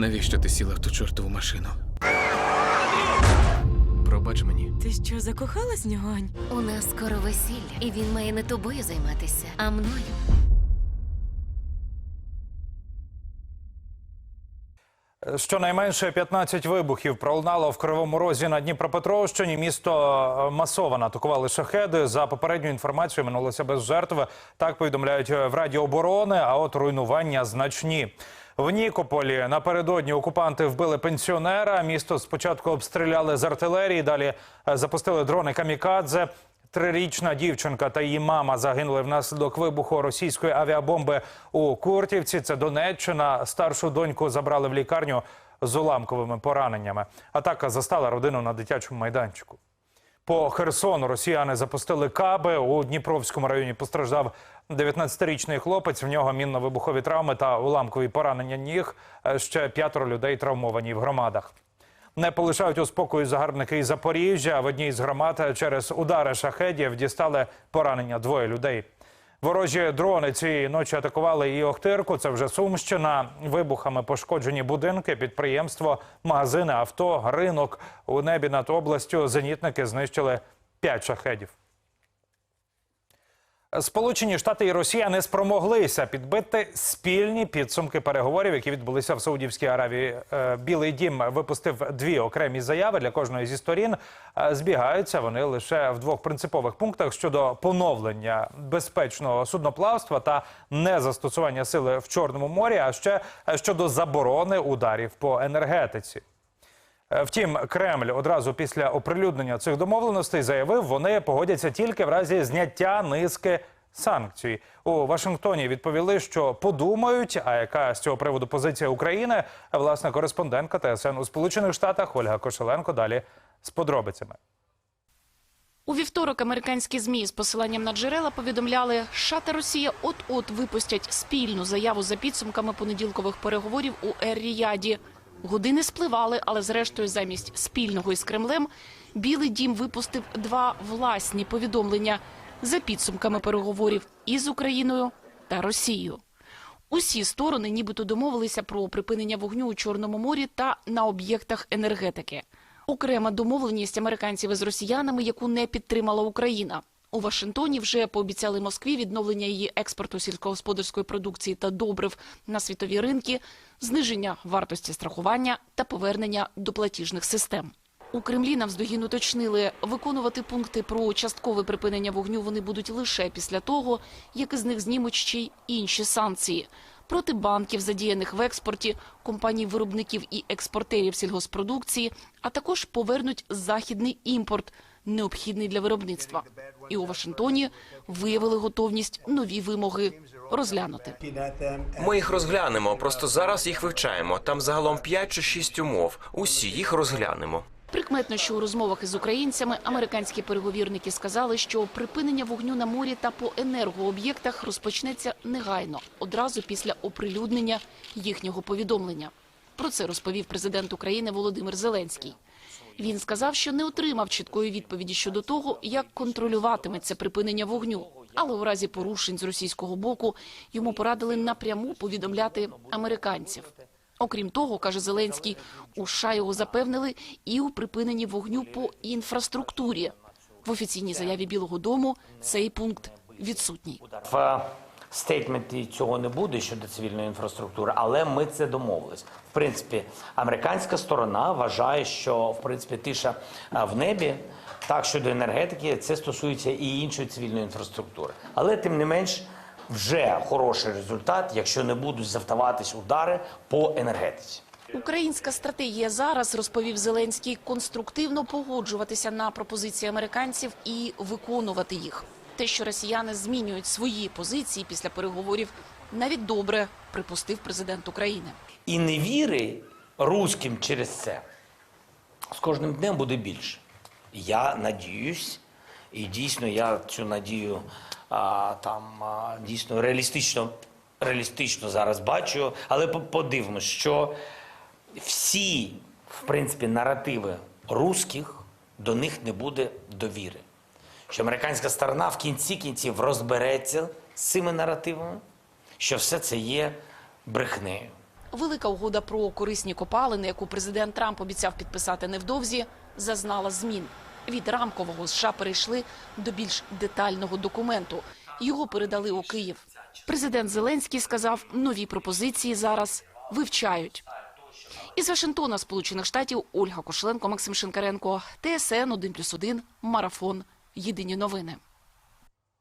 Навіщо ти сіла в ту чортову машину? Пробач мені. Ти що, закохалась в нього, Ань? У нас скоро весілля, і він має не тобою займатися, а мною. Щонайменше 15 вибухів пролунало в Кривому Розі на Дніпропетровщині. Місто е, масово атакували шахеди. За попередньою інформацією минулося без жертв. Так повідомляють в Раді оборони. А от руйнування значні. В Нікополі напередодні окупанти вбили пенсіонера. Місто спочатку обстріляли з артилерії, далі е, запустили дрони камікадзе. Трирічна дівчинка та її мама загинули внаслідок вибуху російської авіабомби у Куртівці. Це Донеччина. Старшу доньку забрали в лікарню з уламковими пораненнями. Атака застала родину на дитячому майданчику. По Херсону росіяни запустили каби. У Дніпровському районі постраждав 19-річний хлопець. В нього мінно-вибухові травми та уламкові поранення ніг. Ще п'ятеро людей травмовані в громадах. Не полишають у спокою загарбники із Запоріжжя. В одній з громад через удари шахедів дістали поранення двоє людей. Ворожі дрони цієї ночі атакували і Охтирку. Це вже Сумщина. Вибухами пошкоджені будинки, підприємство, магазини, авто, ринок. У небі над областю зенітники знищили п'ять шахедів. Сполучені Штати і Росія не спромоглися підбити спільні підсумки переговорів, які відбулися в Саудівській Аравії. Е, Білий дім випустив дві окремі заяви для кожної зі сторін. Е, Збігаються вони лише в двох принципових пунктах щодо поновлення безпечного судноплавства та незастосування сили в Чорному морі, а ще е, щодо заборони ударів по енергетиці. Е, Втім, Кремль одразу після оприлюднення цих домовленостей заявив, вони погодяться тільки в разі зняття низки санкцій. У Вашингтоні відповіли, що подумають. А яка з цього приводу позиція України? Власне, кореспондентка ТСН у Сполучених Штатах Ольга Кошеленко далі з подробицями. У вівторок американські змі з посиланням на джерела повідомляли, США та Росія от-от випустять спільну заяву за підсумками понеділкових переговорів у Ер-Ріяді. Години спливали, але зрештою замість спільного із Кремлем Білий Дім випустив два власні повідомлення за підсумками переговорів із Україною та Росією. Усі сторони нібито домовилися про припинення вогню у Чорному морі та на об'єктах енергетики. Окрема домовленість американців із росіянами, яку не підтримала Україна. У Вашингтоні вже пообіцяли Москві відновлення її експорту сільськогосподарської продукції та добрив на світові ринки, зниження вартості страхування та повернення до платіжних систем. У Кремлі навздогін уточнили, виконувати пункти про часткове припинення вогню вони будуть лише після того, як із них знімуть ще й інші санкції проти банків, задіяних в експорті, компаній виробників і експортерів сільгоспродукції, а також повернуть західний імпорт, необхідний для виробництва. І у Вашингтоні виявили готовність нові вимоги розглянути. Ми їх розглянемо. Просто зараз їх вивчаємо. Там загалом 5 чи 6 умов. Усі їх розглянемо. Прикметно, що у розмовах із українцями американські переговірники сказали, що припинення вогню на морі та по енергооб'єктах розпочнеться негайно, одразу після оприлюднення їхнього повідомлення. Про це розповів президент України Володимир Зеленський. Він сказав, що не отримав чіткої відповіді щодо того, як контролюватиметься припинення вогню. Але у разі порушень з російського боку йому порадили напряму повідомляти американців. Окрім того, каже Зеленський, у США його запевнили і у припиненні вогню по інфраструктурі. В офіційній заяві Білого Дому цей пункт відсутній. Стейтменті цього не буде щодо цивільної інфраструктури, але ми це домовились. В принципі, американська сторона вважає, що в принципі тиша в небі. Так, щодо енергетики, це стосується і іншої цивільної інфраструктури. Але тим не менш, вже хороший результат, якщо не будуть завдаватись удари по енергетиці. Українська стратегія зараз розповів Зеленський конструктивно погоджуватися на пропозиції американців і виконувати їх. Те, що росіяни змінюють свої позиції після переговорів, навіть добре припустив президент України. І невіри руським через це з кожним днем буде більше. Я надіюсь, і дійсно я цю надію а, там а, дійсно реалістично, реалістично зараз бачу, але по- подивимось, що всі, в принципі, наративи русських до них не буде довіри. Що американська сторона в кінці кінців розбереться з цими наративами, що все це є брехнею. Велика угода про корисні копалини, яку президент Трамп обіцяв підписати невдовзі, зазнала змін. Від рамкового США перейшли до більш детального документу. Його передали у Київ. Президент Зеленський сказав, нові пропозиції зараз вивчають. Із Вашингтона, Сполучених Штатів, Ольга Кошленко, Максим Шинкаренко, ТСН 1+,1, Марафон. Єдині новини.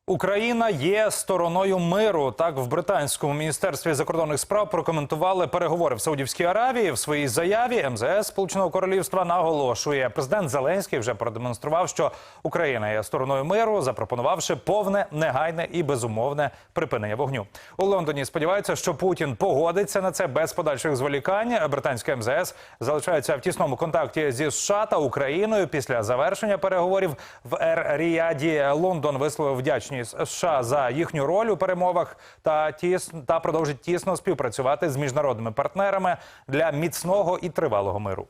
Україна є стороною миру. Так в британському міністерстві закордонних справ прокоментували переговори в Саудівській Аравії. В своїй заяві МЗС Сполученого Королівства наголошує, президент Зеленський вже продемонстрував, що Україна є стороною миру, запропонувавши повне, негайне і безумовне припинення вогню. У Лондоні сподіваються, що Путін погодиться на це без подальших зволікань. Британське МЗС залишається в тісному контакті зі США та Україною після завершення переговорів в Ер-Ріаді. Лондон висловив вдячність США за їхню роль у перемовах та тіс та продовжить тісно співпрацювати з міжнародними партнерами для міцного і тривалого миру.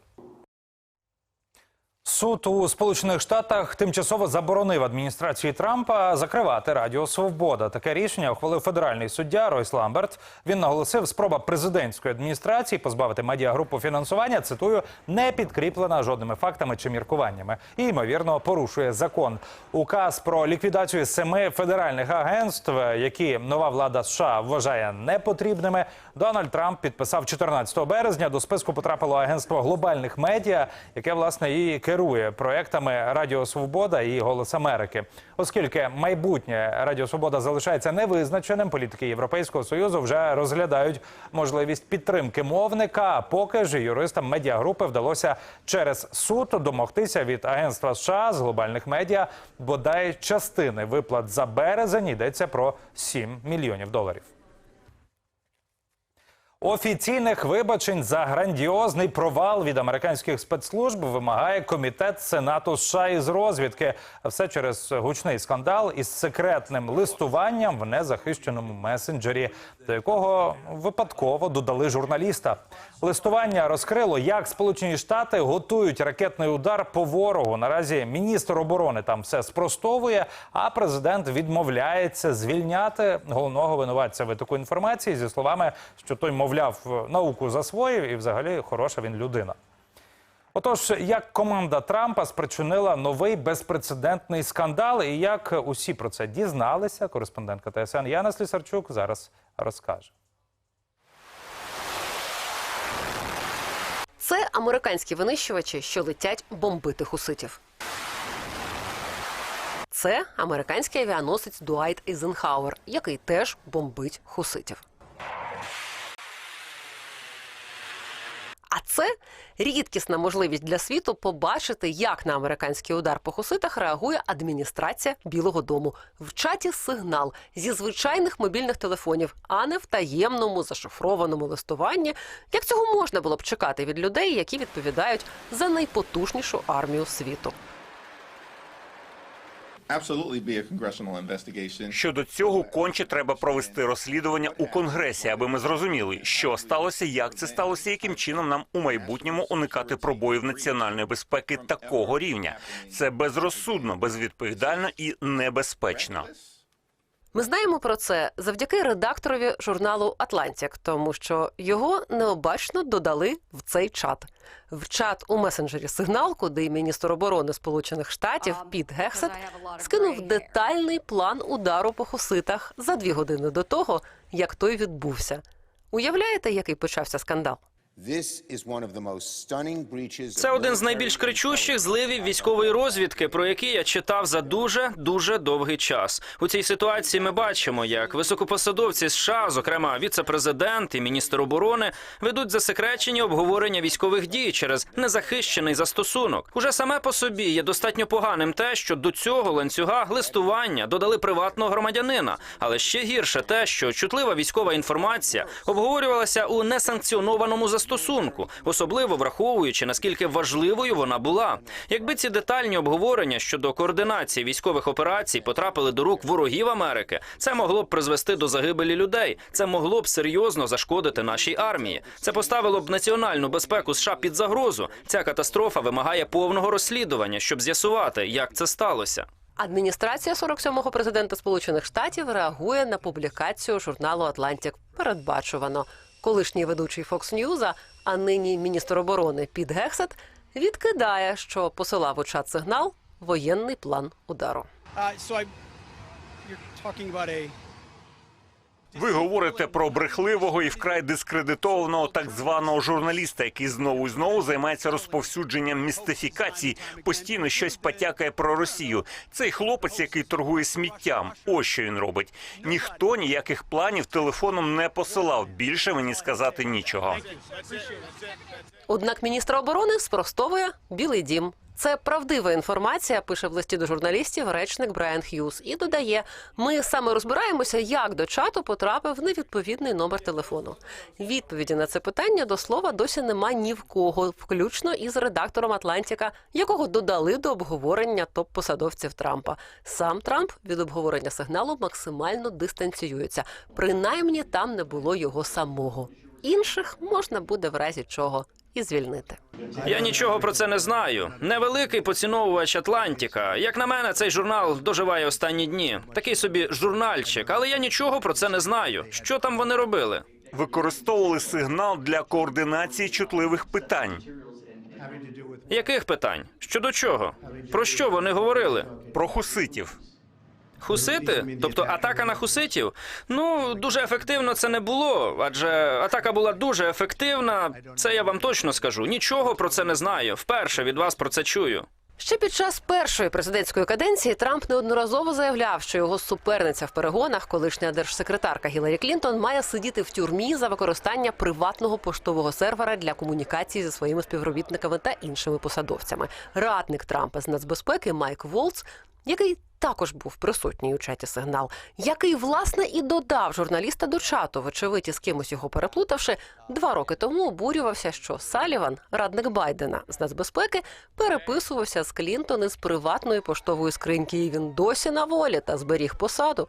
Суд у Сполучених Штатах тимчасово заборонив адміністрації Трампа закривати Радіо Свобода. Таке рішення ухвалив федеральний суддя Ройс Ламберт. Він наголосив, спроба президентської адміністрації позбавити медіагрупу фінансування. Цитую, не підкріплена жодними фактами чи міркуваннями і ймовірно порушує закон. Указ про ліквідацію семи федеральних агентств, які нова влада США вважає непотрібними. Дональд Трамп підписав 14 березня. До списку потрапило агентство глобальних медіа, яке власне і керує проектами Радіо Свобода і Голос Америки. Оскільки майбутнє Радіо Свобода залишається невизначеним, політики Європейського союзу вже розглядають можливість підтримки мовника. Поки ж юристам медіагрупи вдалося через суд домогтися від агентства США з глобальних медіа бодай частини виплат за березень йдеться про 7 мільйонів доларів. Офіційних вибачень за грандіозний провал від американських спецслужб вимагає комітет Сенату США із розвідки. Все через гучний скандал із секретним листуванням в незахищеному месенджері, до якого випадково додали журналіста. Листування розкрило, як Сполучені Штати готують ракетний удар по ворогу. Наразі міністр оборони там все спростовує, а президент відмовляється звільняти головного винуватця витоку інформації зі словами, що той, мовляв, науку засвоїв і взагалі хороша він людина. Отож, як команда Трампа спричинила новий безпрецедентний скандал, і як усі про це дізналися, кореспондентка ТСН Яна Слісарчук зараз розкаже. Це американські винищувачі, що летять бомбити хуситів. Це американський авіаносець Дуайт Ейзенхауер, який теж бомбить хуситів. А це рідкісна можливість для світу побачити, як на американський удар по хуситах реагує адміністрація Білого Дому в чаті сигнал зі звичайних мобільних телефонів, а не в таємному зашифрованому листуванні, як цього можна було б чекати від людей, які відповідають за найпотужнішу армію світу. Щодо цього конче треба провести розслідування у конгресі, аби ми зрозуміли, що сталося, як це сталося, яким чином нам у майбутньому уникати пробоїв національної безпеки такого рівня. Це безрозсудно, безвідповідально і небезпечно. Ми знаємо про це завдяки редакторові журналу Атлантік, тому що його необачно додали в цей чат. В чат у месенджері сигнал, куди міністр оборони Сполучених Штатів Піт Гексет скинув детальний план удару по хуситах за дві години до того, як той відбувся. Уявляєте, який почався скандал? Це один з найбільш кричущих зливів військової розвідки, про які я читав за дуже дуже довгий час. У цій ситуації ми бачимо, як високопосадовці США, зокрема віце-президент і міністр оборони, ведуть засекречені обговорення військових дій через незахищений застосунок. Уже саме по собі є достатньо поганим те, що до цього ланцюга листування додали приватного громадянина, але ще гірше те, що чутлива військова інформація обговорювалася у несанкціонованому застосунку, особливо враховуючи наскільки важливою вона була. Якби ці детальні обговорення щодо координації військових операцій потрапили до рук ворогів Америки, це могло б призвести до загибелі людей. Це могло б серйозно зашкодити нашій армії. Це поставило б національну безпеку США під загрозу. Ця катастрофа вимагає повного розслідування, щоб з'ясувати, як це сталося. Адміністрація 47-го президента Сполучених Штатів реагує на публікацію журналу Атлантік передбачувано. Колишній ведучий Fox News, а нині міністр оборони Піт Гексет, відкидає, що посилав у чат сигнал воєнний план удару. Ви говорите про брехливого і вкрай дискредитованого так званого журналіста, який знову і знову займається розповсюдженням містифікацій, постійно щось потякає про Росію. Цей хлопець, який торгує сміттям, ось що він робить. Ніхто ніяких планів телефоном не посилав. Більше мені сказати нічого. Однак міністр оборони спростовує Білий Дім. Це правдива інформація, пише в листі до журналістів речник Брайан Х'юз і додає: ми саме розбираємося, як до чату потрапив невідповідний номер телефону. Відповіді на це питання до слова досі нема ні в кого, включно із редактором Атлантіка, якого додали до обговорення топ-посадовців Трампа. Сам Трамп від обговорення сигналу максимально дистанціюється. Принаймні там не було його самого. Інших можна буде в разі чого і звільнити. Я нічого про це не знаю. Невеликий поціновувач Атлантіка. Як на мене, цей журнал доживає останні дні. Такий собі журнальчик, але я нічого про це не знаю. Що там вони робили? Використовували сигнал для координації чутливих питань. Яких питань? Щодо чого? Про що вони говорили? Про хуситів. Хусити? Тобто атака на хуситів? Ну, дуже ефективно це не було, адже атака була дуже ефективна. Це я вам точно скажу. Нічого про це не знаю. Вперше від вас про це чую. Ще під час першої президентської каденції Трамп неодноразово заявляв, що його суперниця в перегонах, колишня держсекретарка Гіларі Клінтон, має сидіти в тюрмі за використання приватного поштового сервера для комунікації зі своїми співробітниками та іншими посадовцями. Радник Трампа з нацбезпеки Майк Волц, який також був присутній у чаті сигнал, який власне і додав журналіста до чату, вочевидь, із кимось його переплутавши, два роки тому обурювався, що Саліван, радник Байдена з нацбезпеки, переписувався з Клінтон із приватної поштової скриньки, і він досі на волі та зберіг посаду.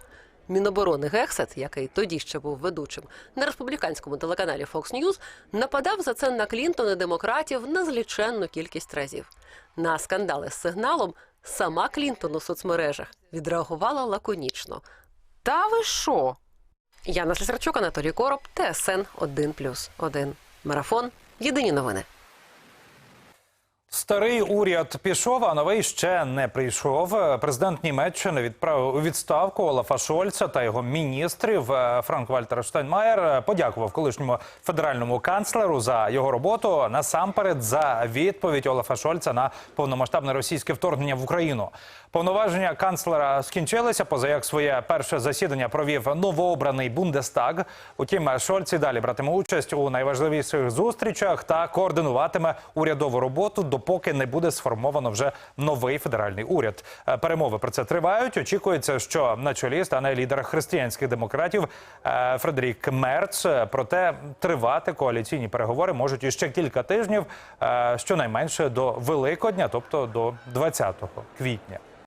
Міноборони Гексет, який тоді ще був ведучим на республіканському телеканалі Fox News, нападав за це на Клінтон і демократів незліченну кількість разів. На скандали з сигналом сама Клінтон у соцмережах відреагувала лаконічно. Та ви що? Яна Слісарчук, Анатолій Короб, ТСН 1+,1. Марафон. Єдині новини. Старий уряд пішов, а новий ще не прийшов. Президент Німеччини відправив у відставку Олафа Шольца та його міністрів. Е, Франк Вальтер Штайнмаєр подякував колишньому федеральному канцлеру за його роботу насамперед за відповідь Олафа Шольца на повномасштабне російське вторгнення в Україну. Повноваження канцлера скінчилися. Поза як своє перше засідання провів новообраний Бундестаг. Утім, Шольц і далі братиме участь у найважливіших зустрічах та координуватиме урядову роботу, допоки не буде сформовано вже новий федеральний уряд. Е, Перемови про це тривають. Очікується, що на чолі стане лідер християнських демократів е, Фредерік Мерц. Проте тривати коаліційні переговори можуть іще кілька тижнів, е, щонайменше до Великодня, тобто до 20 квітня.